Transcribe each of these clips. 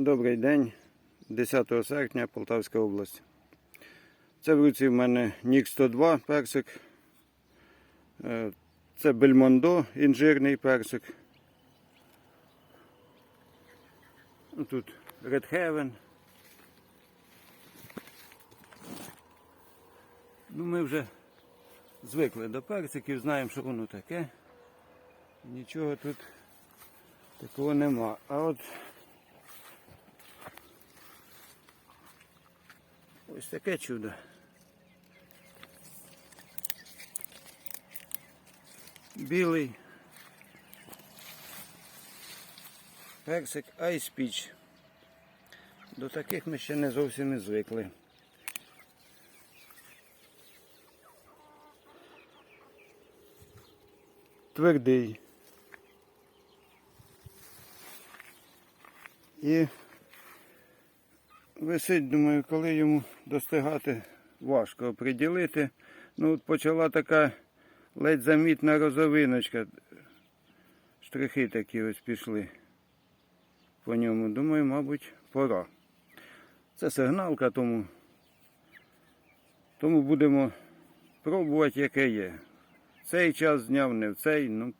Добрий день, 10 серпня, Полтавська область. Це в руці в мене Нік 102 персик. Е, Це Бельмондо, інжирний персик. Тут Red Heaven. Ну, ми вже звикли до персиків, знаємо, що воно таке. Нічого тут такого нема. А от ось таке чудо. Білий. Ice Peach. До таких ми ще не зовсім і звикли. Твердий. І висить, думаю, коли йому достигати важко оприділити. Ну от почала така ледь замітна розовиночка. Штрихи такі ось пішли по ньому. Думаю, мабуть, пора. Це сигналка, тому, тому будемо пробувати, яке є. Цей час зняв, не в цей, ну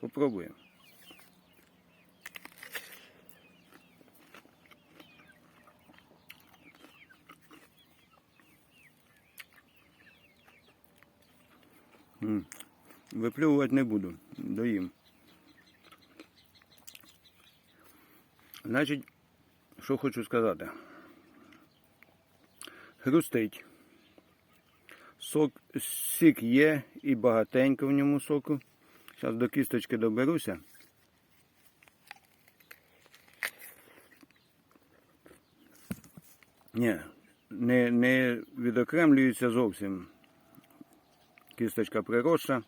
попробуємо. Виплювувати не буду, доїм. Значить, що хочу сказати. Хрустить. Сок, сік є і багатенько в ньому соку. Зараз до кісточки доберуся. Ні, не, не відокремлюється зовсім. Кісточка приросша.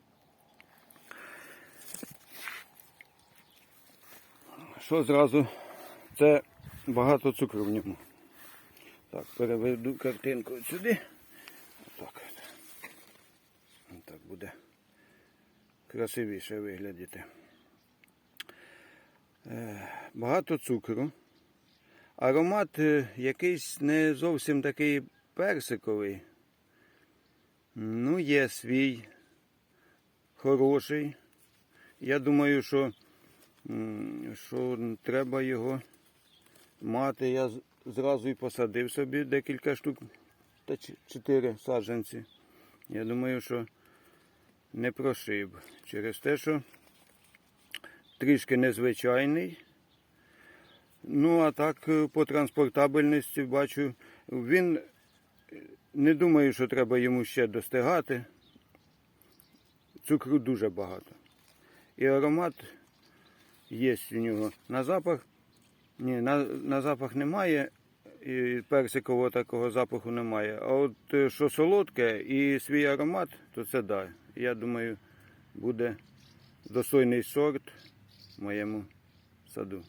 Що зразу? Це багато цукру в ньому. Так, переведу картинку сюди. Отак. Так буде красивіше виглядіти. Е, Багато цукру. Аромат е, якийсь не зовсім такий персиковий. Ну, є свій хороший. Я думаю, що, що треба його мати. Я зразу і посадив собі декілька штук та чотири саджанці. Я думаю, що не прошиб. Через те, що трішки незвичайний. Ну, а так е, по транспортабельності бачу, він не думаю, що треба йому ще достигати. Цукру дуже багато. І аромат є в нього. На запах, ні, на, на запах немає, і персикового такого запаху немає. А от е, що солодке і свій аромат, то це да. Я думаю, буде достойний сорт моєму саду.